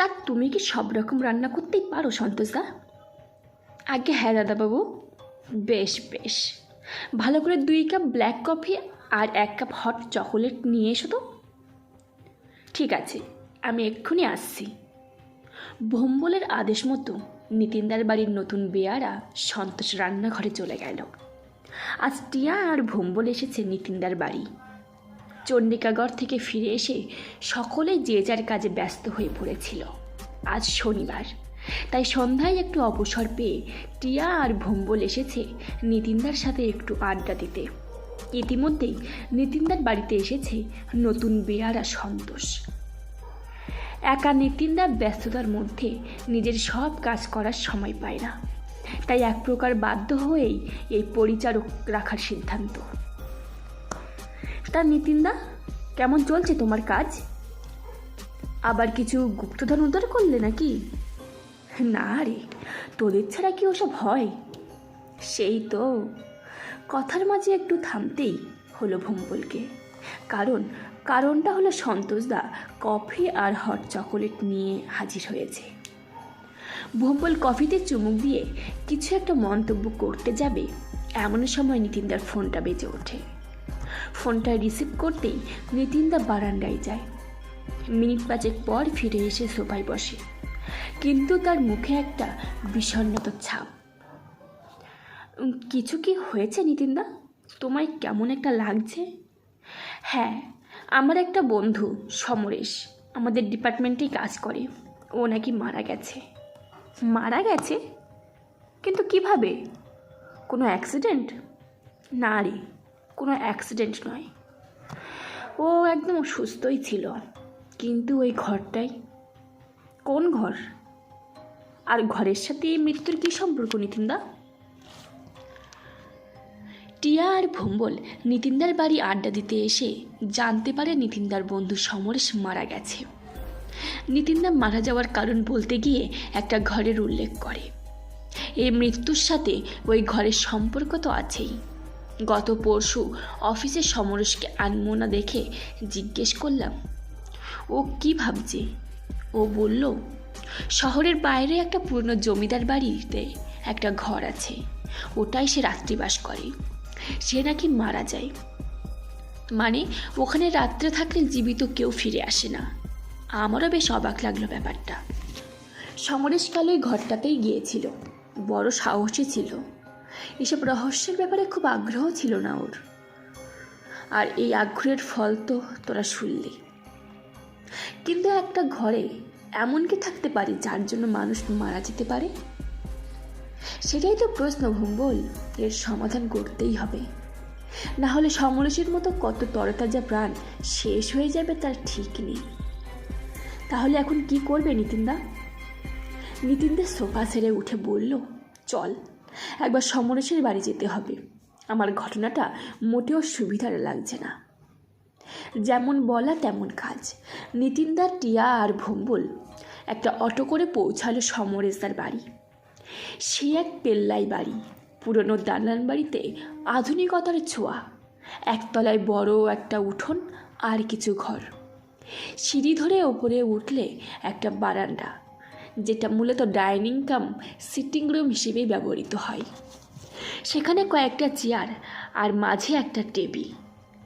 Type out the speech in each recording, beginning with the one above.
তা তুমি কি সব রকম রান্না করতেই পারো, সন্তোষদা? আগে হ্যাঁ দাদাবাবু। বেশ বেশ। ভালো করে দুই কাপ ব্ল্যাক কফি আর এক কাপ হট চকোলেট নিয়ে এসো তো। ঠিক আছে, আমি এক্ষুনি আসছি। ভোম্বলের আদেশ মতো নিতিনদার বাড়ির নতুন বেয়ারা সন্তোষ রান্নাঘরে চলে গেল। আজ টিয়া আর ভোম্বল এসেছে নিতিনদার বাড়ি। চণ্ডিকাগড় থেকে ফিরে এসে সকলে যে যার কাজে ব্যস্ত হয়ে পড়েছিল। আজ শনিবার। তাই সন্ধ্যায় একটু অবসর পেয়ে টিয়া আর ভোম্বল এসেছে নিতিনদার সাথে একটু আড্ডা দিতে। ইতিমধ্যেই নিতিনদার বাড়িতে এসেছে নতুন বেয়ারা সন্তোষ। একা নিতিনদার ব্যস্ততার মধ্যে নিজের সব কাজ করার সময় পায় না। তাই এক প্রকার বাধ্য হয়েই এই পরিচারক রাখার সিদ্ধান্ত। তা নিতিনদা, কেমন চলছে তোমার কাজ? আবার কিছু গুপ্তধন উদ্ধার করলে নাকি? না রে, তোদের ছাড়া কি ওসব হয়? সেই তো, কথার মাঝে একটু থামতেই হলো ভম্বলকে। কারণ, কারণটা হলো সন্তোষদা কফি আর হট চকোলেট নিয়ে হাজির হয়েছে। ভম্বল কফিতে চুমুক দিয়ে কিছু একটা মন্তব্য করতে যাবে, এমন সময় নিতিনদার ফোনটা বেজে ওঠে। ফোনটা রিসিভ করতেই নিতিনদা বারান্দায় যায়। মিনিট পাঁচেক পর ফিরে এসে সোফায় বসে। কিন্তু তার মুখে একটা বিষণ্ণতার ছাপ। কিছু কি হয়েছে নিতিনদা? তোমায় কেমন একটা লাগছে? হ্যাঁ আমার একটা বন্ধু, সমরেশ, আমাদের ডিপার্টমেন্টেই কাজ করে। ও নাকি মারা গেছে। মারা গেছে? কিন্তু কীভাবে? কোনো অ্যাক্সিডেন্ট? না রে। কোনো অ্যাক্সিডেন্ট নয়। ও একদম সুস্থই ছিল। কিন্তু ওই ঘরটাই, কোন ঘর? আর ঘরের সাথে মৃত্যুর কী সম্পর্ক, নিতিনদা? টিয়া আর ভম্বল নিতিনদার বাড়ি আড্ডা দিতে এসে জানতে পারে নিতিনদার বন্ধু সমরেশ মারা গেছে। নিতিনদা মারা যাওয়ার কারণ বলতে গিয়ে একটা ঘরের উল্লেখ করে। এই মৃত্যুর সাথে ওই ঘরের সম্পর্ক তো আছেই। গত পরশু অফিসে সমরেশকে আনমোনা দেখে জিজ্ঞেস করলাম, ও কি ভাবছে? ও বলল, শহরের বাইরে একটা পুরনো জমিদার বাড়িতে একটা ঘর আছে, ওটাই সে রাত্রিবাস করে, সে নাকি মারা যায়। মানে ওখানে রাত্রে থাকলে জীবিত কেউ ফিরে আসে না। আমারও বেশ অবাক লাগল ব্যাপারটা। সমরেশ কাল ওই ঘরটাতেই গিয়েছিল। বড় সাহসী ছিল। এসব রহস্যের ব্যাপারে খুব আগ্রহ ছিল না ওর। আর এই আগ্রহের ফল তো তোরা শুনলি। কিন্তু একটা ঘরে এমন কি থাকতে পারে যার জন্য মানুষ মারা যেতে পারে? সেটাই তো প্রশ্ন ভম্বল। এর সমাধান করতেই হবে। না হলে সমরেশের মতো কত তরতাজা প্রাণ শেষ হয়ে যাবে তার ঠিক নেই। তাহলে এখন কি করবে নিতিনদা? নিতিনদা সোফা সেরে উঠে বলল, চল। একবার সমরেশের বাড়ি যেতে হবে। আমার ঘটনাটা মোটেও সুবিধার লাগছে না। যেমন বলা তেমন কাজ। নিতিনদার টিয়া আর ভম্বল একটা অটো করে পৌঁছালো সমরেশদার বাড়ি। সে এক পেল্লাই বাড়ি। পুরনো দালান বাড়িতে আধুনিকতার ছোঁয়া। একতলায় বড় একটা উঠোন আর কিছু ঘর। সিঁড়ি ধরে ওপরে উঠলে একটা বারান্দা। যেটা মূলত ডাইনিং কাম, সিটিং রুম হিসেবেই ব্যবহৃত হয়। সেখানে কয়েকটা চেয়ার আর মাঝে একটা টেবিল।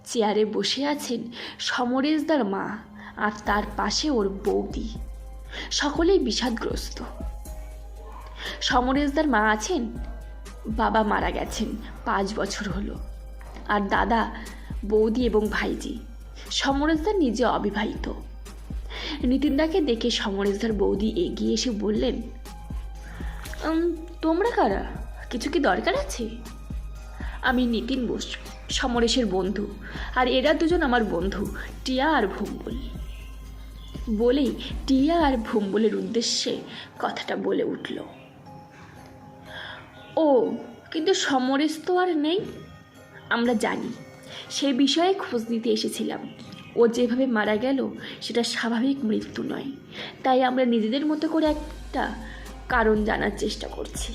চেয়ারে বসে আছেন সমরেশদার মা আর তার পাশে ওর বৌদি। সকলেই বিষাদগ্রস্ত। সমরেশদার মা আছেন? বাবা মারা গেছেন পাঁচ বছর হলো। আর দাদা, বৌদি এবং ভাইজি। সমরেশদার নিজে অবিবাহিত। নিতিনদাকে দেখে সমরেশদার বৌদি এগিয়ে এসে বললেন "উম, তোমরা কারা? কিছু কি দরকার আছে? আমি নিতিন বোস সমরেশের বন্ধু আর এরা দুজন আমার বন্ধু টিয়া আর ভুম্বল। বলেই টিয়া আর ভুম্বলের উদ্দেশ্যে কথাটা বলে উঠল। ও কিন্তু সমরেশ তো আর নেই? আমরা জানি সে বিষয়ে খোঁজ নিতে এসেছিলাম। ও যেভাবে মারা গেল, সেটা স্বাভাবিক মৃত্যু নয়। তাই আমরা নিজেদের মতো করে একটা কারণ জানার চেষ্টা করছি।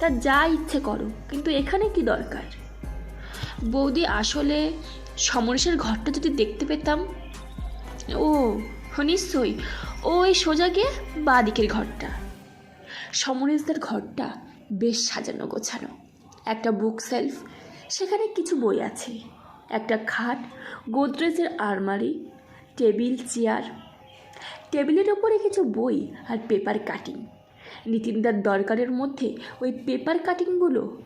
তা যা ইচ্ছে করো, কিন্তু এখানে কি দরকার? বৌদি, আসলে সমরেশের ঘরটা যদি দেখতে পেতাম। ও, নিশ্চয়ই। ওই সোজা গিয়ে বাঁ দিকের ঘরটা। সমরেশদের ঘরটা বেশ সাজানো গোছানো। একটা বুক সেলফ সেখানে কিছু বই আছে। একটা খাট, গোদরেজের আলমারি, টেবিল, চেয়ার। টেবিলের ওপরে কিছু বই আর পেপার কাটিং। নিতিনদার দরকারের মধ্যে ওই পেপার কাটিংগুলো।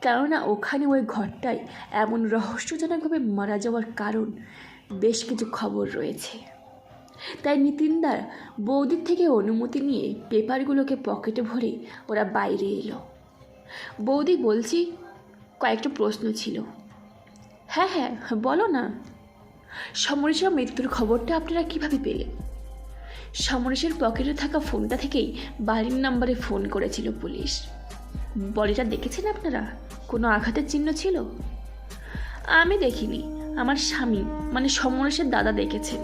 কেননা ওখানে ওই ঘরটায় এমন রহস্যজনকভাবে মারা যাওয়ার কারণ বেশ কিছু খবর রয়েছে। তাই নিতিনদার বৌদির থেকে অনুমতি নিয়ে পেপারগুলোকে পকেটে ভরে ওরা বাইরে এলো। বৌদি বলছি, কয়েকটা প্রশ্ন ছিল। হ্যাঁ হ্যাঁ বলো না। সমরেশের মৃত্যুর খবরটা আপনারা কীভাবে পেলেন? সমরেশের পকেটে থাকা ফোনটা থেকেই বাড়ির নাম্বারে ফোন করেছিল পুলিশ। বডিটা দেখেছেন আপনারা? কোনো আঘাতের চিহ্ন ছিল? আমি দেখিনি। আমার স্বামী মানে সমরেশের দাদা দেখেছেন।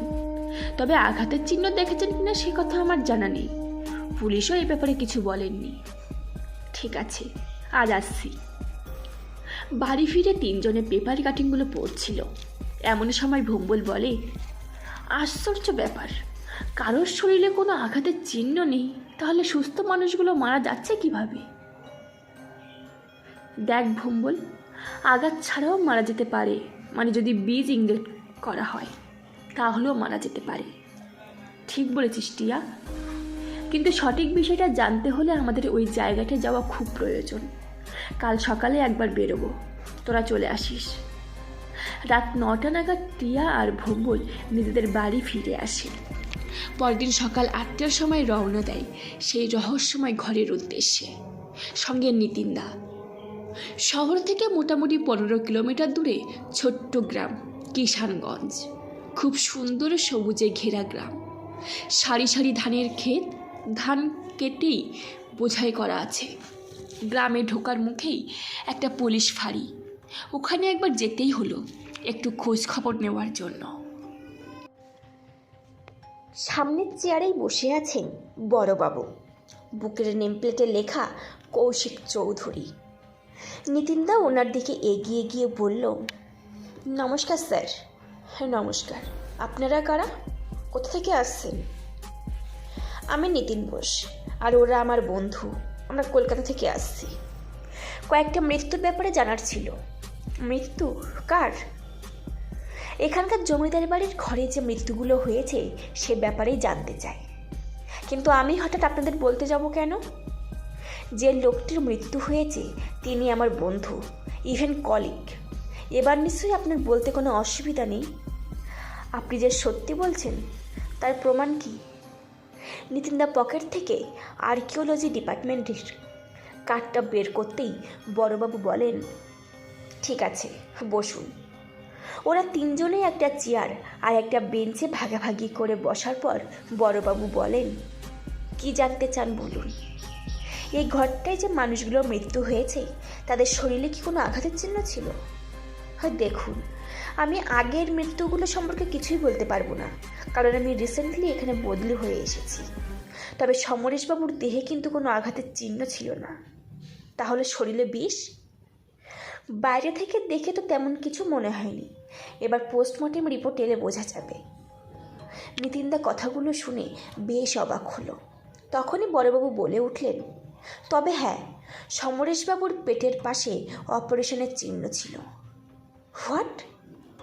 তবে আঘাতের চিহ্ন দেখেছেন কিনা সে কথা আমার জানা নেই। পুলিশও এই ব্যাপারে কিছু বলেননি। ঠিক আছে, আজ আসছি। বাড়ি ফিরে তিনজনে পেপার কাটিংগুলো পড়ছিল। এমন সময় ভম্বল বলে, আশ্চর্য ব্যাপার, কারোর শরীরে কোনো আঘাতের চিহ্ন নেই, তাহলে সুস্থ মানুষগুলো মারা যাচ্ছে কীভাবে? দেখ ভম্বল, আঘাত ছাড়াও মারা যেতে পারে মানে যদি বীজ ইংরেজ করা হয়, তাহলেও মারা যেতে পারে। ঠিক বলেছিস, টিয়া। কিন্তু সঠিক বিষয়টা জানতে হলে আমাদের ওই জায়গাটা যাওয়া খুব প্রয়োজন। কাল সকালে একবার বেরোবো। তোরা চলে আসিস। রাত নটা নাগাদ টিয়া আর ভম্বল নিজেদের বাড়ি ফিরে আসে। পরদিন সকাল আটটার সময় রওনা দেয় সেই রহস্যময় ঘরের উদ্দেশ্যে। সঙ্গে নিতিনদা শহর থেকে মোটামুটি পনেরো কিলোমিটার দূরে ছোট্ট গ্রাম, কিষানগঞ্জ। খুব সুন্দর সবুজে ঘেরা গ্রাম। সারি সারি ধানের ক্ষেত, ধান কেটেই বোঝাই করা আছে। গ্রামে ঢোকার মুখেই একটা পুলিশ ফাঁড়ি। ওখানে একবার যেতেই হলো, একটু খোঁজ খবর নেওয়ার জন্য। সামনের চেয়ারেই বসে আছেন বড়বাবু। বুকের নেমপ্লেটে লেখা কৌশিক চৌধুরী। নিতিনদা ওনার দিকে এগিয়ে গিয়ে বলল, নমস্কার স্যার। হ্যাঁ নমস্কার। আপনারা কারা? কোথা থেকে আসছেন? আমি নিতিন বোস, আর ওরা আমার বন্ধু। আমরা কলকাতা থেকে আসছি। কয়েকটা মৃত্যুর ব্যাপারে জানার ছিল। মৃত্যু? কার? এখানকার জমিদার বাড়ির ঘরে যে মৃত্যুগুলো হয়েছে, সে ব্যাপারেই জানতে চাই। কিন্তু আমি হঠাৎ আপনাদের বলতে যাব কেন? যে লোকটির মৃত্যু হয়েছে, তিনি আমার বন্ধু, ইভেন কলিগ। এবার নিশ্চয়ই আপনার বলতে কোনো অসুবিধা নেই। আপনি যে সত্যি বলছেন, তার প্রমাণ কি? নিতিনদা পকেট থেকে আর্কিওলজি ডিপার্টমেন্টের কার্ডটা বের করতেই বড়বাবু বলেন, ঠিক আছে, বসুন। ওরা তিনজনেই একটা চেয়ার আর একটা বেঞ্চে ভাগাভাগি করে বসার পর বড়বাবু বলেন, কি জানতে চান বলুন? এই ঘরটায় যে মানুষগুলোর মৃত্যু হয়েছে, তাদের শরীরে কি কোনো আঘাতের চিহ্ন ছিল? হয়, দেখুন। আমি আগের মৃত্যুগুলো সম্পর্কে কিছুই বলতে পারব না, কারণ আমি রিসেন্টলি এখানে বদলি হয়ে এসেছি। তবে সমরেশবাবুর দেহে কিন্তু কোনো আঘাতের চিহ্ন ছিল না। তাহলে শরীরে বিষ? বাইরে থেকে দেখে তো তেমন কিছু মনে হয়নি। এবার পোস্টমর্টেম রিপোর্ট এলে বোঝা যাবে। নিতিনদা কথাগুলো শুনে বেশ অবাক হলো। তখনই বড়বাবু বলে উঠলেন, তবে হ্যাঁ সমরেশবাবুর পেটের পাশে অপারেশনের চিহ্ন ছিল। What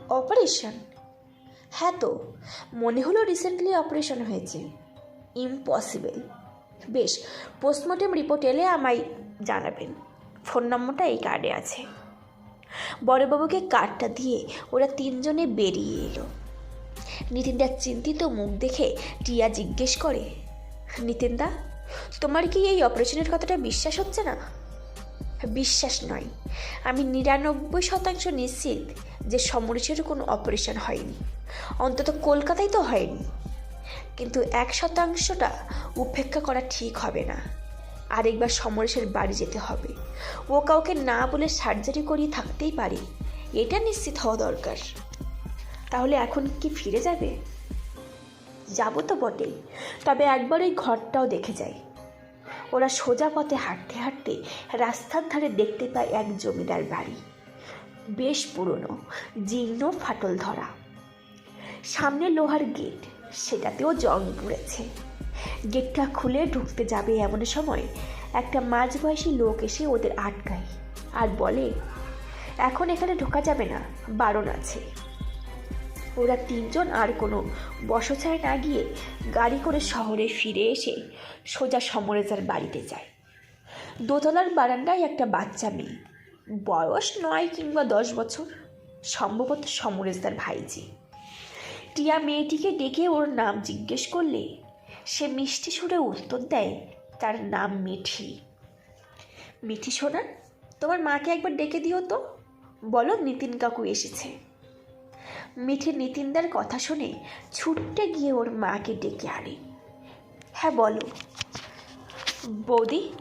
operation? হ্যাঁ তো, মনে হলো রিসেন্টলি অপারেশন হয়েছে। ইম্পসিবল বেশ পোস্টমর্টেম রিপোর্ট এলে আমায় জানাবেন। ফোন নম্বরটা এই কার্ডে আছে। বড়বাবুকে কার্ডটা দিয়ে ওরা তিনজনে বেরিয়ে এলো। নিতিনদার চিন্তিত মুখ দেখে টিয়া জিজ্ঞেস করে নিতিনদা তোমার কি এই অপারেশনের কথাটা বিশ্বাস হচ্ছে না? বিশ্বাস নয়। আমি নিরানব্বই শতাংশ নিশ্চিত যে সমরেশের কোনো অপারেশন হয়নি। অন্তত কলকাতায় তো হয়নি। কিন্তু এক শতাংশটা উপেক্ষা করা ঠিক হবে না। আরেকবার সমরেশের বাড়ি যেতে হবে। ও কাউকে না বলে সার্জারি করিয়ে থাকতেই পারে। এটা নিশ্চিত হওয়া দরকার। তাহলে এখন কি ফিরে যাবে? যাব তো বটেই। তবে একবার ওই ঘরটাও দেখে যাই। ওরা সোজা পথে হাঁটতে হাঁটতে রাস্তার ধারে দেখতে পায় এক জমিদার বাড়ি। বেশ পুরনো, জীর্ণ ফাটল ধরা। সামনে লোহার গেট, সেটাতেও জং পড়েছে। গেটটা খুলে ঢুকতে যাবে এমন সময় একটা মাঝবয়সী লোক এসে ওদের আটকায় আর বলে, এখন এখানে ঢোকা যাবে না, বারণ আছে। ওরা তিনজন আর কোনো বসছায় না গিয়ে গাড়ি করে শহরে ফিরে এসে সোজা সমরেজার বাড়িতে যায়। দোতলার বারান্দায় একটা বাচ্চা মেয়ে। বয়স নয় কিংবা দশ বছর, সম্ভবত সমরেশদার ভাইজি। টিয়া মেয়েটিকে ডেকে ওর নাম জিজ্ঞেস করলে সে মিষ্টি সুরে উত্তর দেয়, তার নাম মিঠি। মিঠি সোনা, তোমার মাকে একবার ডেকে দিও তো। বলো, নিতিন কাকু এসেছে। মিঠি নিতিনদার কথা শুনে ছুটতে গিয়ে ওর মাকে ডেকে আনে। হ্যাঁ বলো। বৌদি,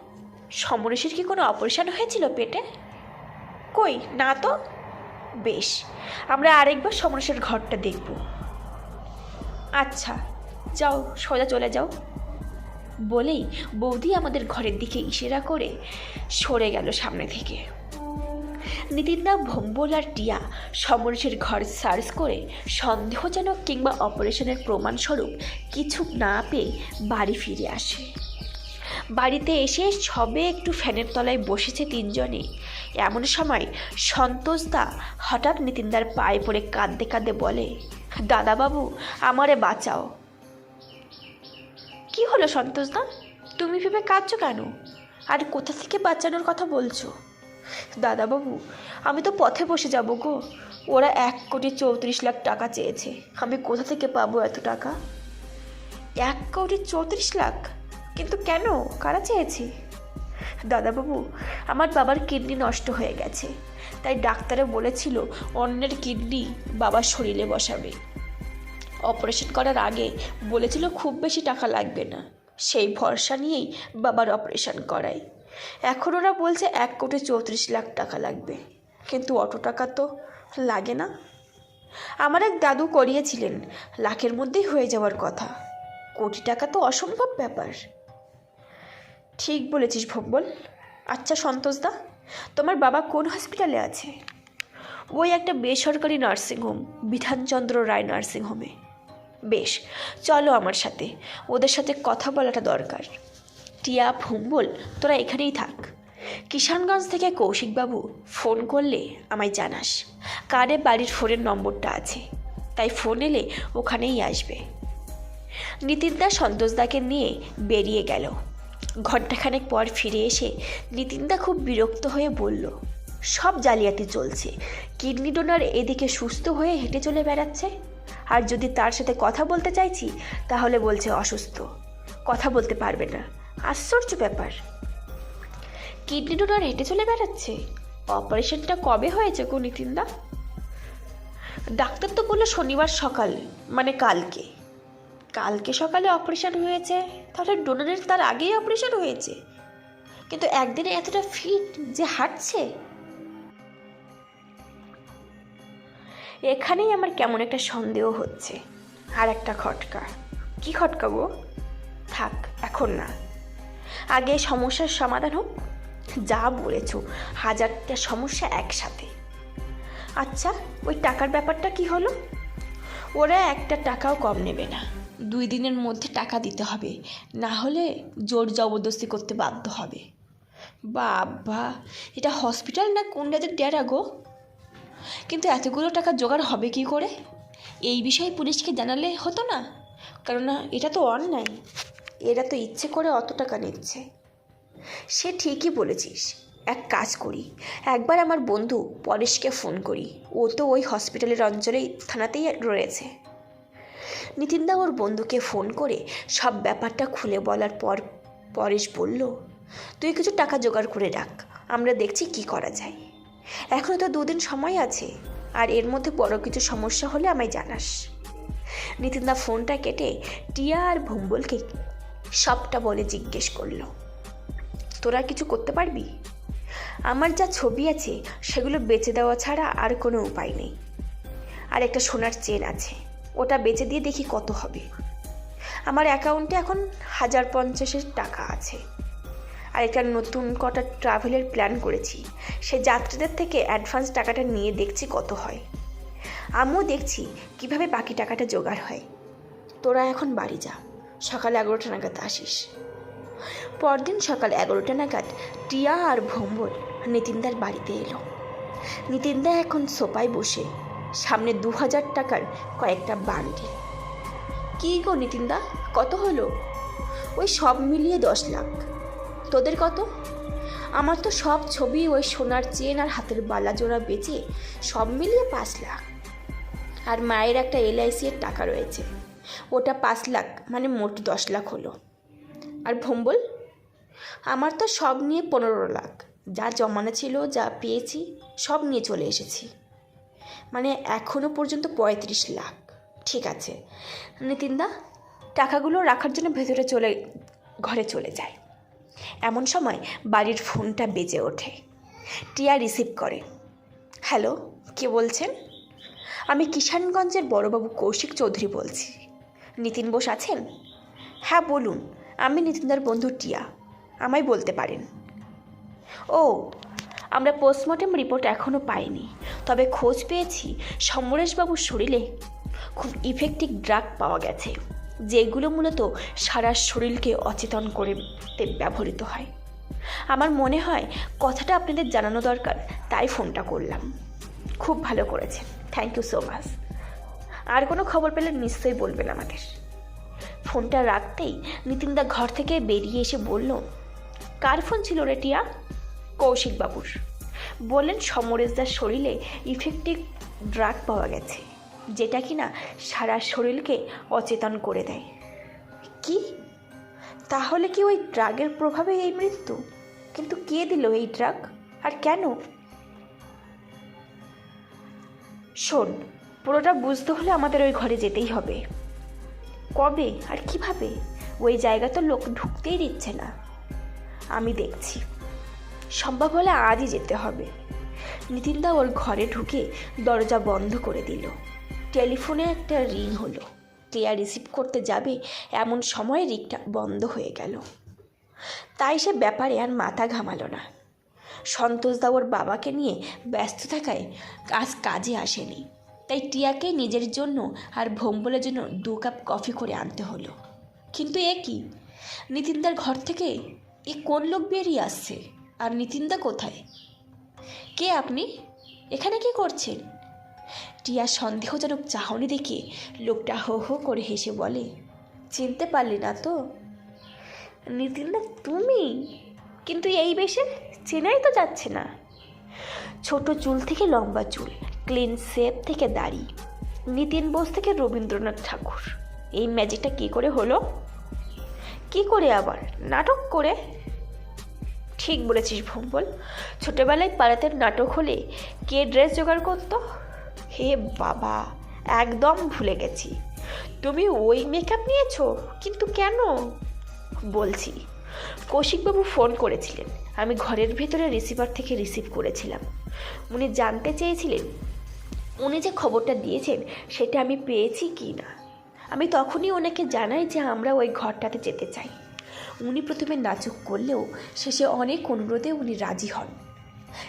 সমরেশের কি কোনো অপারেশন হয়েছিল পেটে? কই, না তো? বেশ, আমরা আরেকবার সমরেশের ঘরটা দেখব। আচ্ছা যাও, সোজা চলে যাও। বলেই বৌদি আমাদের ঘরের দিকে ইশারা করে সরে গেল সামনে থেকে। নিতিনদা ভম্বল আর টিয়া। সমরেশের ঘর সার্চ করে সন্দেহজনক কিংবা অপারেশনের প্রমাণস্বরূপ কিছু না পেয়ে বাড়ি ফিরে আসে। বাড়িতে এসে সবে একটু ফ্যানের তলায় বসেছে তিনজনে। এমন সময় সন্তোষদা হঠাৎ নিতিনদার পায়ে পড়ে কাঁদতে কাঁদতে বলে, দাদাবাবু, আমারে বাঁচাও। কি হলো সন্তোষদা? তুমি ভেবে কাঁদছো কেন? আর কোথা থেকে বাঁচানোর কথা বলছো? দাদাবাবু, আমি তো পথে বসে যাব গো। ওরা এক কোটি চৌত্রিশ লাখ টাকা চেয়েছে। আমি কোথা থেকে পাবো এত টাকা? এক কোটি চৌত্রিশ লাখ? কিন্তু কেন? কারা চেয়েছে? দাদাবাবু, আমার বাবার কিডনি নষ্ট হয়ে গেছে। তাই ডাক্তারে বলেছিল অন্যের কিডনি বাবার শরীরে বসাবে। অপারেশন করার আগে বলেছিল খুব বেশি টাকা লাগবে না। সেই ভরসা নিয়েই বাবার অপারেশন করাই এখন ওরা বলছে এক কোটি চৌত্রিশ লাখ টাকা লাগবে। কিন্তু অত টাকা তো লাগে না। আমার এক দাদু করিয়েছিলেন, লাখের মধ্যেই হয়ে যাওয়ার কথা। কোটি টাকা তো অসম্ভব ব্যাপার। ঠিক বলেছিস ভব্বল আচ্ছা সন্তোষদা তোমার বাবা কোন হসপিটালে আছে? ওই একটা বেসরকারি নার্সিংহোম বিধানচন্দ্র রায় নার্সিংহোমে বেশ, চলো আমার সাথে। ওদের সাথে কথা বলাটা দরকার। টিয়া ভুম্বল, তোরা এখানেই থাক। কিষানগঞ্জ থেকে কৌশিকবাবু ফোন করলে আমায় জানাস। কারে বাড়ির ফোনের নম্বরটা আছে। তাই ফোন এলে ওখানেই আসবে। নিতিনদা সন্তোষদাকে নিয়ে বেরিয়ে গেল। ঘণ্টাখানেক পর ফিরে এসে নিতিনদা খুব বিরক্ত হয়ে বলল, সব জালিয়াতি চলছে। কিডনি ডোনার এদিকে সুস্থ হয়ে হেঁটে চলে বেড়াচ্ছে। আর যদি তার সাথে কথা বলতে চাইছি, তাহলে বলছে অসুস্থ। কথা বলতে পারবে না। আশ্চর্য ব্যাপার। কিডনি ডোনার হেঁটে চলে বেড়াচ্ছে। অপারেশনটা কবে হয়েছে গো নিতিনদা? ডাক্তার তো বলল শনিবার সকাল মানে কালকে। কালকে সকালে অপারেশন হয়েছে, তাহলে ডোনারের তার আগেই অপারেশন হয়েছে। কিন্তু একদিনে এতটা ফিট যে হাঁটছে? এখানেই আমার কেমন একটা সন্দেহ হচ্ছে। আর একটা খটকা। কি খটকা গো? থাক, এখন না। আগে সমস্যার সমাধান হোক। যা বলেছ, হাজারটা সমস্যা একসাথে। আচ্ছা ওই টাকার ব্যাপারটা কি হলো? ওরা একটা টাকাও কম নেবে না। দুই দিনের মধ্যে টাকা দিতে হবে। না হলে জোর জবরদস্তি করতে বাধ্য হবে। বাবা, এটা হসপিটাল না কোন রাতের ডেরা গো? কিন্তু এতগুলো টাকা জোগাড় হবে কি করে? এই বিষয়ে পুলিশকে জানালে হতো না? কেননা এটা তো অন্যায়। এরা তো ইচ্ছে করে অত টাকা নিচ্ছে। সে ঠিকই বলেছিস। এক কাজ করি, একবার আমার বন্ধু পরেশকে ফোন করি। ও তো ওই হসপিটালের অঞ্চলেই, থানাতেই রয়েছে। নিতিনদা ওর বন্ধুকে ফোন করে সব ব্যাপারটা খুলে বলার পর পরেশ বলল, তুই কিছু টাকা জোগাড় করে রাখ, আমরা দেখছি কি করা যায়। এখনও তো দুদিন সময় আছে, আর এর মধ্যে বড় কিছু সমস্যা হলে আমায় জানাস। নিতিনদা ফোনটা কেটে টিয়া আর ভুম্বলকে সবটা বলে জিজ্ঞেস করল, তোরা কিছু করতে পারবি? আমার যা ছবি আছে, সেগুলো বেচে দেওয়া ছাড়া আর কোনো উপায় নেই। আর একটা সোনার চেন আছে, ওটা বেচে দিয়ে দেখি কত হবে। আমার অ্যাকাউন্টে এখন হাজার পঞ্চাশের টাকা আছে। আর একটা নতুন কটা ট্রাভেলের প্ল্যান করেছি, সে যাত্রীদের থেকে অ্যাডভান্স টাকাটা নিয়ে দেখছি কত হয়। আমিও দেখছি কীভাবে বাকি টাকাটা জোগাড় হয়। তোরা এখন বাড়ি যা। সকাল এগারোটা নাগাদ আসিস। পরদিন সকাল এগারোটা নাগাদ টিয়া আর ভম্বল নিতিনদার বাড়িতে এলো। নিতিনদা এখন সোপায় বসে, সামনে দু হাজার টাকার কয়েকটা বান্ডিল কী গো নিতিনদা, কত হলো? ওই সব মিলিয়ে দশ লাখ। তোদের কত? আমার তো সব ছবি ওই সোনার চেন আর হাতের বালা জোড়া বেচে সব মিলিয়ে পাঁচ লাখ। আর মায়ের একটা এলআইসি এর টাকা রয়েছে। ওটা পাঁচ লাখ মানে মোট দশ লাখ হলো। আর ভম্বল? আমার তো সব নিয়ে পনেরো লাখ। যা জমানো ছিল, যা পেয়েছি, সব নিয়ে চলে এসেছি। মানে এখনও পর্যন্ত পঁয়ত্রিশ লাখ। ঠিক আছে। নিতিনদা, টাকাগুলো রাখার জন্য ভেতরে চলে, ঘরে চলে যায়। এমন সময় বাড়ির ফোনটা বেজে ওঠে। টিয়া রিসিভ করে। হ্যালো, কে বলছেন? আমি কিষানগঞ্জের বড়বাবু কৌশিক চৌধুরী বলছি। নিতিন বোস আছেন? হ্যাঁ বলুন। আমি নিতিনদার বন্ধু টিয়া। আমায় বলতে পারেন। ও, আমরা পোস্টমর্টেম রিপোর্ট এখনও পাইনি। তবে খোঁজ পেয়েছি সমরেশবাবুর শরীরে খুব ইফেক্টিভ ড্রাগ পাওয়া গেছে, যেগুলো মূলত সারা শরীরকে অচেতন করতে ব্যবহৃত হয়। আমার মনে হয় কথাটা আপনাদের জানানো দরকার, তাই ফোনটা করলাম। খুব ভালো করেছেন। Thank you so much. আর কোনো খবর পেলে নিশ্চয়ই বলবেন আমাদের ফোনটা রাখতেই নিতিনদা ঘর থেকে বেরিয়ে এসে বলল, কার ফোন ছিল রে টিয়া? কৌশিক বাবুর বললেন, সমরেশদার শরীরে ইফেক্টিভ ড্রাগ পাওয়া গেছে, যেটা কিনা সারা শরীরকে অচেতন করে দেয়। কি? তাহলে কি ওই ড্রাগের প্রভাবে এই মৃত্যু? কিন্তু কে দিল এই ড্রাগ? আর কেন? শোন পুরোটা বুঝতে হলে আমাদের ওই ঘরে যেতেই হবে। কবে আর কীভাবে? ওই জায়গা তো লোক ঢুকতেই দিচ্ছে না। আমি দেখছি। সম্ভব হলে আজই যেতে হবে। নিতিনদা ওর ঘরে ঢুকে দরজা বন্ধ করে দিল। টেলিফোনে একটা রিং হলো। টিয়া রিসিভ করতে যাবে এমন সময় রিংটা বন্ধ হয়ে গেল। তাই সে ব্যাপারে আর মাথা ঘামালো না। সন্তোষদা ওর বাবাকে নিয়ে ব্যস্ত থাকায় আজ কাজে আসেনি। তাই টিয়াকে নিজের জন্য আর ভোম্বলের জন্য দু কাপ কফি করে আনতে হলো। কিন্তু এ কি? নিতিনদার ঘর থেকে এ কোন লোক বেরিয়ে আসছে? আর নিতিনদা কোথায়? কে আপনি? এখানে কি করছেন? টিয়া সন্দেহজনক চাহনি দেখে লোকটা হো হো করে হেসে বলে, চিনতে পারলি না তো? নিতিনদা, তুমি? কিন্তু এই বেশে চেনাই তো যাচ্ছে না। ছোট চুল থেকে লম্বা চুল ক্লিন শেপ থেকে দাড়ি। নিতিন বোস থেকে রবীন্দ্রনাথ ঠাকুর। এই ম্যাজিকটা কি করে হলো? কি করে আবার? নাটক করে? ঠিক বলেছিস ভম্বল। ছোটবেলায় পাড়াতে নাটক হলে কে ড্রেস জোগাড় করতো? হে বাবা, একদম ভুলে গেছি। তুমি ওই মেকআপ নিয়েছো? কিন্তু কেন? বলছি। কৌশিকবাবু ফোন করেছিলেন। আমি ঘরের ভেতরে রিসিভার থেকে রিসিভ করেছিলাম। উনি জানতে চেয়েছিলেন উনি যে খবরটা দিয়েছেন, সেটা আমি পেয়েছি কি না? আমি তখনই ওনাকে জানাই যে আমরা ওই ঘরটাতে যেতে চাই। উনি প্রথমে নাচুক করলেও শেষে অনেক অনুরোধে উনি রাজি হন।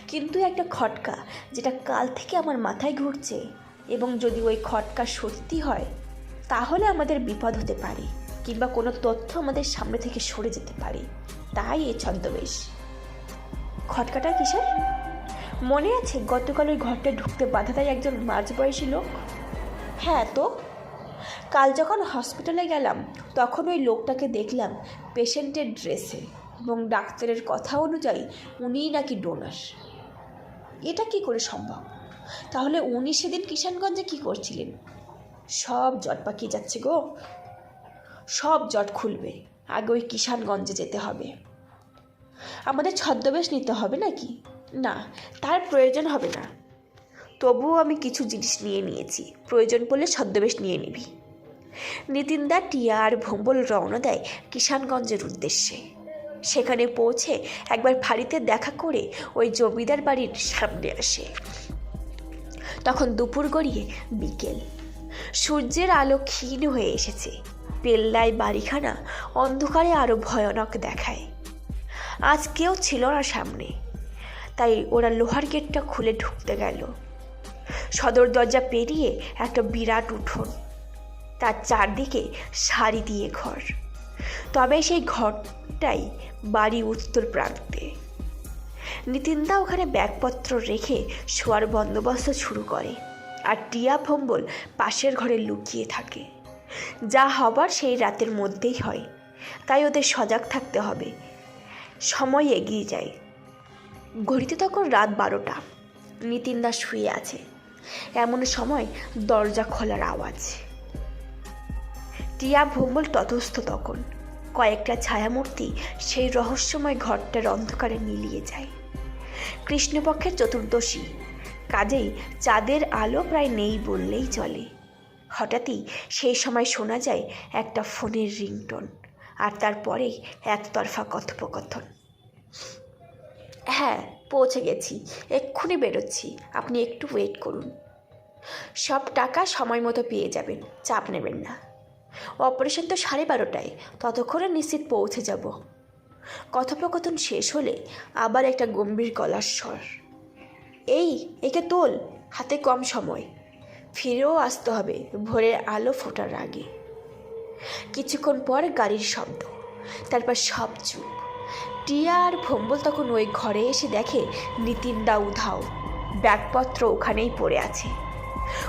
কিন্তু একটা খটকা যেটা কাল থেকে আমার মাথায় ঘুরছে এবং যদি ওই খটকা সত্যি হয়, তাহলে আমাদের বিপদ হতে পারে কিংবা কোনো তথ্য আমাদের সামনে থেকে সরে যেতে পারে। তাই এই ছদ্মবেশ। খটকাটা কিসের? মনে আছে গতকাল ওই ঘরটা ঢুকতে বাধা দেয় একজন মাঝবয়সী লোক? হ্যাঁ তো? কাল যখন হসপিটালে গেলাম, তখন ওই লোকটাকে দেখলাম পেশেন্টের ড্রেসে এবং ডাক্তারের কথা অনুযায়ী উনিই নাকি ডোনার। এটা কি করে সম্ভব? তাহলে উনি সেদিন কিষানগঞ্জে কি করছিলেন? সব জট পাকিয়ে যাচ্ছে গো। সব জট খুলবে। আগে ওই কিষানগঞ্জে যেতে হবে। আমাদের ছদ্মবেশ নিতে হবে নাকি? না, তার প্রয়োজন হবে না। তবুও আমি কিছু জিনিস নিয়ে নিয়েছি। প্রয়োজন পড়লে ছদ্মবেশ নিয়ে নিবি। নিতিনদা টিয়া আর ভোম্বল রওনা দেয় কিষানগঞ্জের উদ্দেশ্যে। সেখানে পৌঁছে একবার ফাঁড়িতে দেখা করে ওই জমিদার বাড়ির সামনে আসে। তখন দুপুর গড়িয়ে বিকেল। সূর্যের আলো ক্ষীণ হয়ে এসেছে। পেল্লায় বাড়িখানা অন্ধকারে আরও ভয়ানক দেখায়। আজ কেউ ছিল না সামনে। তাই ওরা লোহার গেটটা খুলে ঢুকতে গেল। সদর দরজা পেরিয়ে একটা বিরাট উঠোন। তার চারদিকে সারি দিয়ে ঘর। তবে সেই ঘরটাই বাড়ি উত্তর প্রান্তে। নিতিনদা ওখানে ব্যাগপত্র রেখে শোয়ার বন্দোবস্ত শুরু করে আর টিয়া ভম্বল পাশের ঘরে লুকিয়ে থাকে। যা হবার সেই রাতের মধ্যেই হয়। তাই ওদের সজাগ থাকতে হবে। সময় এগিয়ে যায়। ঘড়িতে তখন রাত বারোটা। নিতিন দাস শুয়ে আছে। এমন সময় দরজা খোলার আওয়াজ। টিয়া ভম্বল ততস্থ তখন। কয়েকটা ছায়ামূর্তি সেই রহস্যময় ঘরটার অন্ধকারে মিলিয়ে যায়। কৃষ্ণপক্ষের চতুর্দশী। কাজেই চাঁদের আলো প্রায় নেই বললেই চলে। হঠাৎই সেই সময় শোনা যায় একটা ফোনের রিংটোন। আর তারপরেই একতরফা কথোপকথন। হ্যাঁ পৌঁছে গেছি। এক্ষুনি বেরোচ্ছি। আপনি একটু ওয়েট করুন। সব টাকা সময় মতো পেয়ে যাবেন। চাপ নেবেন না। অপারেশন তো সাড়ে বারোটায়। ততক্ষণে নিশ্চিত পৌঁছে যাব। কথোপকথন শেষ হলে আবার একটা গম্ভীর গলার স্বর। এই, একে তোল। হাতে কম সময়। ফিরেও আসতে হবে। ভোরের আলো ফোটার আগে। কিছুক্ষণ পর গাড়ির শব্দ। তারপর সব চুপ। টিয়া আর ভম্বল তখন ওই ঘরে এসে দেখে নিতিন দা উধাও। ব্যাগপত্র ওখানেই পড়ে আছে।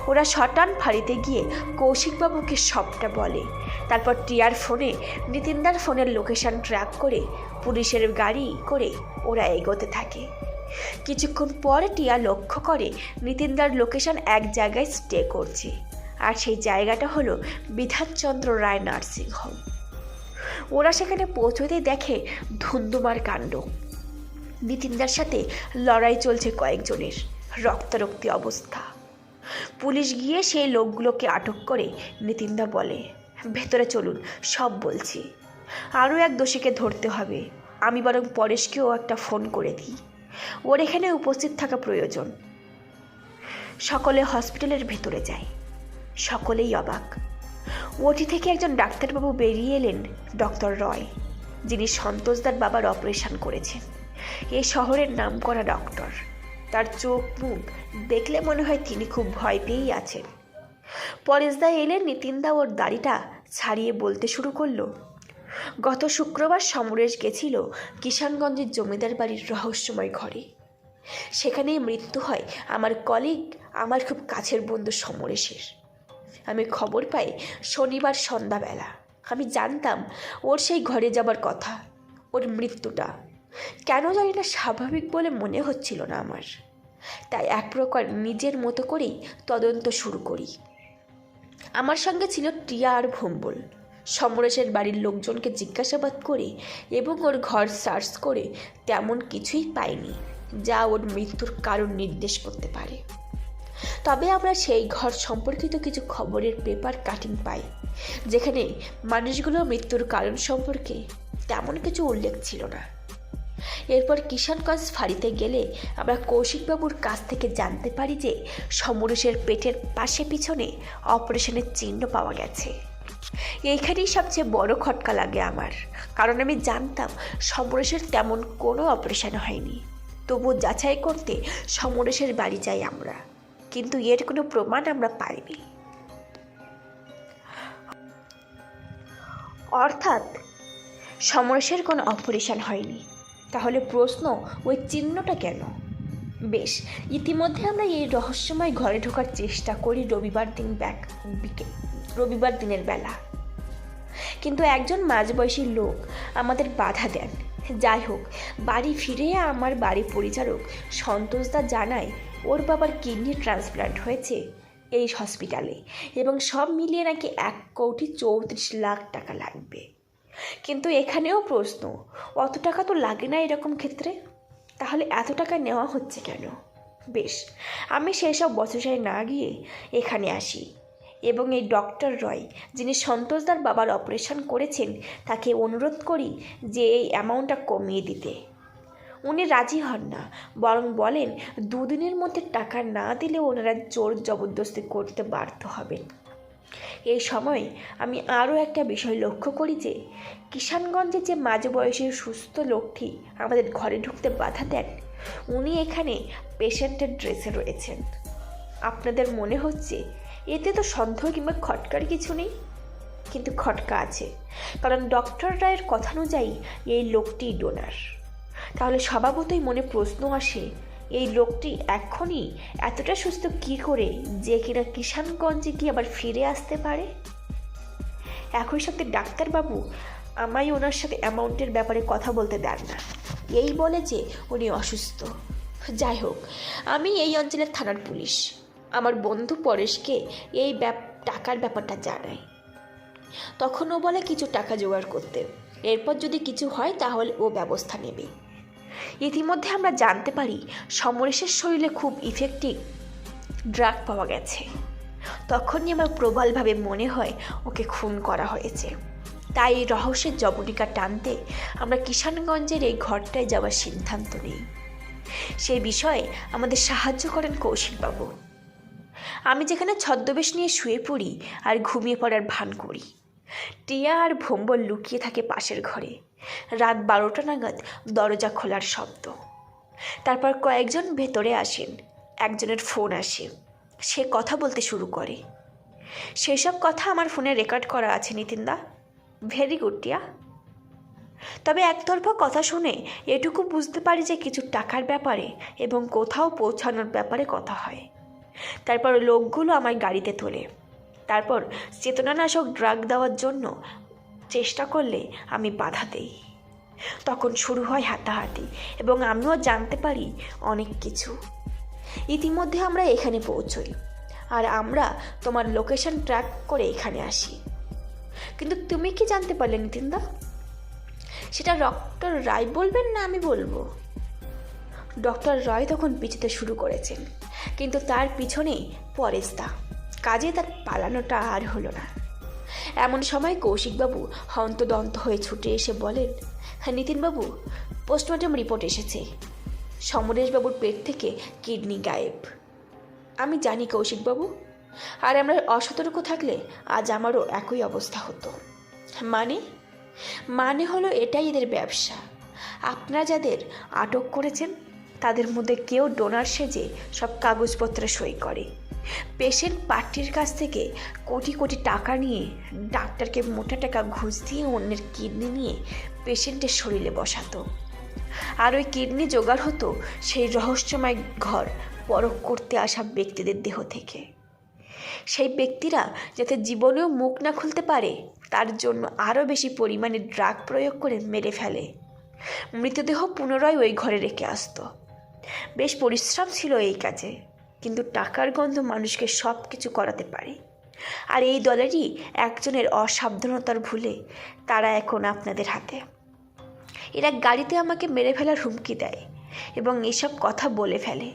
ওরা শটান ফাঁড়িতে গিয়ে কৌশিকবাবুকে সবটা বলে। তারপর টিয়ার ফোনে, নিতিনদার ফোনের লোকেশান ট্র্যাক করে, পুলিশের গাড়ি করে ওরা এগোতে থাকে। কিছুক্ষণ পরে টিয়া লক্ষ্য করে নিতিনদার লোকেশন এক জায়গায় স্টে করছে। আর সেই জায়গাটা হলো বিধানচন্দ্র রায় নার্সিং হোম ওরা সেখানে পৌঁছতেই দেখে ধুন্দুমার কাণ্ড। নিতিনদার সাথে লড়াই চলছে কয়েকজনের। রক্তারক্তি অবস্থা। পুলিশ গিয়ে সেই লোকগুলোকে আটক করে নিতিনদা বলে, ভেতরে চলুন, সব বলছি। আরও এক দোষীকে ধরতে হবে। আমি বরং পরেশকেও একটা ফোন করে দিই। ওর এখানে উপস্থিত থাকা প্রয়োজন। সকলে হসপিটালের ভেতরে যায়। সকলেই অবাক। ওটি থেকে একজন ডাক্তারবাবু বেরিয়ে এলেন, ডক্টর রয়, যিনি সন্তোষদার বাবার অপারেশন করেছেন। এই শহরের নামকরা ডক্টর। তার চোখ মুখ দেখলে মনে হয় তিনি খুব ভয় পেয়েই আছেন। পরেশদা এলেন নিতিনদা ওর দাড়িটা ছাড়িয়ে বলতে শুরু করল, গত শুক্রবার সমরেশ গেছিল কিষানগঞ্জের জমিদার বাড়ির রহস্যময় ঘরে। সেখানেই মৃত্যু হয় আমার কলিগ, আমার খুব কাছের বন্ধু সমরেশের। আমি খবর পাই শনিবার সন্ধ্যাবেলা। আমি জানতাম ওর সেই ঘরে যাবার কথা, ওর মৃত্যুটা। কেন জানি না স্বাভাবিক বলে মনে হচ্ছিল না আমার। তাই এক প্রকার নিজের মতো করেই তদন্ত শুরু করি। আমার সঙ্গে ছিল টিয়া আর ভম্বল। সমরেশের বাড়ির লোকজনকে জিজ্ঞাসাবাদ করে এবং ওর ঘর সার্চ করে তেমন কিছুই পাইনি, যা ওর মৃত্যুর কারণ নির্দেশ করতে পারে। তবে আমরা সেই ঘর সম্পর্কিত কিছু খবরের পেপার কাটিং পাই, যেখানে মানুষগুলোর মৃত্যুর কারণ সম্পর্কে তেমন কিছু উল্লেখ ছিল না। এরপর কিষানগঞ্জ ফাঁড়িতে গেলে আমরা কৌশিকবাবুর কাছ থেকে জানতে পারি যে সমরেশের পেটের পাশে পিছনে অপারেশনের চিহ্ন পাওয়া গেছে। এইখানেই সবচেয়ে বড় খটকা লাগে আমার, কারণ আমি জানতাম সমরেশের তেমন কোনো অপারেশন হয়নি। তবু যাচাই করতে সমরেশের বাড়ি যাই আমরা। কিন্তু এর কোনো প্রমাণ আমরা পাইনি। অর্থাৎ সমরেশের কোনো অপারেশন হয়নি। তাহলে প্রশ্ন, ওই চিহ্নটা কেন? বেশ, ইতিমধ্যে আমরা এই রহস্যময় ঘরে ঢোকার চেষ্টা করি রবিবার দিন ব্যাক রবিবার দিনের বেলা। কিন্তু একজন মাঝবয়সী লোক আমাদের বাধা দেন। যাই হোক, বাড়ি ফিরে আমার বাড়ি পরিচারক সন্তোষদা জানায় ওর বাবার কিডনি ট্রান্সপ্লান্ট হয়েছে এই হসপিটালে এবং সব মিলিয়ে নাকি এক কোটি চৌত্রিশ লাখ টাকা লাগবে। কিন্তু এখানেও প্রশ্ন, অত টাকা তো লাগে না এরকম ক্ষেত্রে? তাহলে এত টাকা নেওয়া হচ্ছে কেন? বেশ, আমি সেসব বছরায় না গিয়ে এখানে আসি এবং এই ডক্টর রয় যিনি সন্তোষদার বাবার অপারেশন করেছেন তাকে অনুরোধ করি যে এই অ্যামাউন্টটা কমিয়ে দিতে। উনি রাজি হন না। বরং বলেন, দুদিনের মধ্যে টাকা না দিলে ওনারা জোর জবরদস্তি করতে বাধ্য হবেন। এই সময় আমি আরও একটা বিষয় লক্ষ্য করি যে, কিষানগঞ্জে যে মাঝ বয়সের সুস্থ লোকটি আমাদের ঘরে ঢুকতে বাধা দেন, উনি এখানে পেশেন্টের ড্রেসে রয়েছেন। আপনাদের মনে হচ্ছে এতে তো সন্দেহ কিংবা খটকার কিছু নেই? কিন্তু খটকা আছে। কারণ ডক্টর রায়ের কথা অনুযায়ী এই লোকটি ডোনার। তাহলে স্বভাবতই মনে প্রশ্ন আসে, এই লোকটি এখনই এতটা সুস্থ কি করে যে কিনা কিষানগঞ্জে গিয়ে আবার ফিরে আসতে পারে? একই সাথে ডাক্তারবাবু আমায় ওনার সাথে অ্যামাউন্টের ব্যাপারে কথা বলতে দেন না। এই বলে যে উনি অসুস্থ। যাই হোক, আমি এই অঞ্চলের থানার পুলিশ। আমার বন্ধু পরেশকে এই ব্যাপ, টাকার ব্যাপারটা জানাই। তখন ও বলে কিছু টাকা জোগাড় করতে। এরপর যদি কিছু হয় তাহলে ও ব্যবস্থা নেবে। ইতিমধ্যে আমরা জানতে পারি সমরেশের শরীরে খুব ইফেক্টিভ ড্রাগ পাওয়া গেছে। তখনই আমার প্রবলভাবে মনে হয় ওকে খুন করা হয়েছে। তাই এই রহস্যের জবনিকা টানতে আমরা কিষানগঞ্জের এই ঘরটায় যাওয়ার সিদ্ধান্ত নিই। সে বিষয়ে আমাদের সাহায্য করেন কৌশিকবাবু। আমি যেখানে ছদ্মবেশ নিয়ে শুয়ে পড়ি আর ঘুমিয়ে পড়ার ভান করি। টিয়া আর ভম্বল লুকিয়ে থাকে পাশের ঘরে। রাত বারোটা নাগাদ দরজা খোলার শব্দ। তারপর কয়েকজন ভেতরে আসেন, একজনের ফোন আসে। সে কথা বলতে শুরু করে। সেসব কথা আমার ফোনে রেকর্ড করা আছে, নিতিনদা। ভেরি গুড, টিয়া। তবে একতরফা কথা শুনে এটুকু বুঝতে পারি যে কিছু টাকার ব্যাপারে এবং কোথাও পৌঁছানোর ব্যাপারে কথা হয়। তারপর লোকগুলো আমার গাড়িতে তোলে। তারপর চেতনানাশক ড্রাগ দেওয়ার জন্য চেষ্টা করলে আমি বাধা দেই। তখন শুরু হয় হাতাহাতি এবং আমিও জানতে পারি অনেক কিছু। ইতিমধ্যে আমরা এখানে পৌঁছই আর আমরা তোমার লোকেশন ট্র্যাক করে এখানে আসি। কিন্তু তুমি কি জানতে পারলে নিতিনদা? সেটা ডক্টর রায় বলবেন না আমি বলব? ডক্টর রয় তখন পিছুতে শুরু করেছেন, কিন্তু তার পিছনে পরেস্তা কাজে তার পালানোটা আর হলো না। এমন সময় কৌশিকবাবু হন্তদন্ত হয়ে ছুটে এসে বলেন হ্যাঁ নিতিনবাবু পোস্টমর্টম রিপোর্ট এসেছে। সমরেশবাবুর পেট থেকে কিডনি গায়েব। আমি জানি কৌশিকবাবু, আর আমরা অসতর্ক থাকলে আজ আমারও একই অবস্থা হতো। মানে? মানে হলো এটাই এদের ব্যবসা। আপনারা যাদের আটক করেছেন, তাদের মধ্যে কেউ ডোনার সেজে সব কাগজপত্রে সই করে। পেশেন্ট পার্টির কাছ থেকে কোটি কোটি টাকা নিয়ে ডাক্তারকে মোটা টাকা ঘুষ দিয়ে অন্যের কিডনি নিয়ে পেশেন্টের শরীরে বসাতো। আর ওই কিডনি জোগাড় হতো সেই রহস্যময় ঘর পরখ করতে আসা ব্যক্তিদের দেহ থেকে। সেই ব্যক্তিরা যাতে জীবনেও মুখ না খুলতে পারে, তার জন্য আরও বেশি পরিমাণে ড্রাগ প্রয়োগ করে মেরে ফেলে। মৃতদেহ পুনরায় ওই ঘরে রেখে আসতো। বেশ পরিশ্রম ছিল এই কাজে। কিন্তু টাকার গন্ধ মানুষকে সব কিছু করাতে পারে। আর এই দলেরই একজনের অসাবধানতার ভুলে তারা এখন আপনাদের হাতে। এরা গাড়িতে আমাকে মেরে ফেলার হুমকি দেয় এবং এসব কথা বলে ফেলে।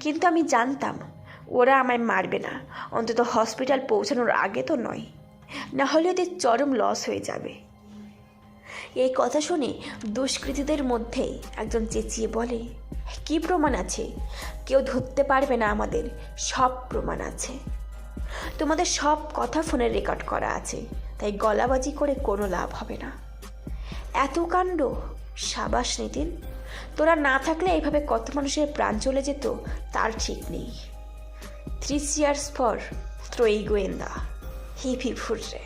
কিন্তু আমি জানতাম, ওরা আমায় মারবে না। অন্তত হসপিটাল পৌঁছানোর আগে তো নয়। না হলে ওদের চরম লস হয়ে যাবে। এই কথা শুনে দুষ্কৃতীদের মধ্যে একজন চেঁচিয়ে বলে, কি প্রমাণ আছে? কেউ ধরতে পারবে না আমাদের, সব প্রমাণ আছে। তোমাদের সব কথা ফোনে রেকর্ড করা আছে, তাই গলাবাজি করে কোনো লাভ হবে না। এত কাণ্ড, সাবাস নিতিন। তোরা না থাকলে এইভাবে কত মানুষের প্রাণ চলে যেত, তার ঠিক নেই। থ্রি ইয়ার্স পর, ত্রয়ী গোয়েন্দা হিপ হুররে